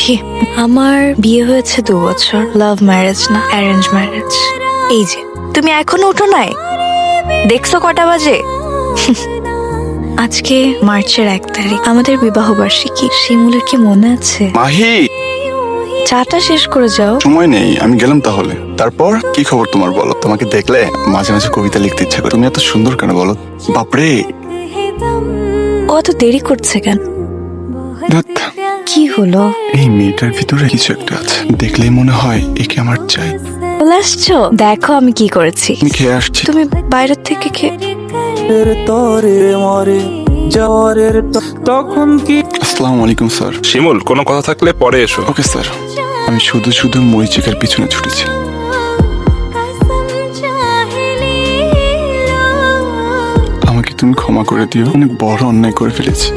উঠি আমার বিয়ে হয়েছে দু বছর। লাভ ম্যারেজ না অ্যারেঞ্জ ম্যারেজ এই যে তুমি এখনও উঠো নাই? দেখছ কটা বাজে? আজকে মার্চের এক তারিখ। আমাদের বিবাহ বার্ষিকী। শিমুলের কি মনে আছে? মাহি! চাটা শেষ করে যাও। সময় নেই আমি গেলাম তাহলে। তারপর কি খবর তোমার বলো? তোমাকে দেখলে মাঝে মাঝে কবিতা লিখতে ইচ্ছা করে। তুমি এত সুন্দর কেন বলো? বাপরে! ও এত দেরি করছে কেন? হলো এই মেয়েটার ভিতরে কিছু একটা আছে। দেখলেই মনে হয় একে আমার চাই। চলে আসছো? দেখো আমি কি করেছি। আমি খেয়ে আসছি। তুমি বাইরের থেকে খেয়ে তরে মরে জ্বরের ত- তখন কি আসসালামু আলাইকুম স্যার। শিমুল কোনো কথা থাকলে পরে এসো। Okay sir. আমি শুধু শুধু মরিচিকার পিছনে ছুটেছি। আমাকে তুমি ক্ষমা করে দিও। অনেক বড় অন্যায় করে ফেলেছি।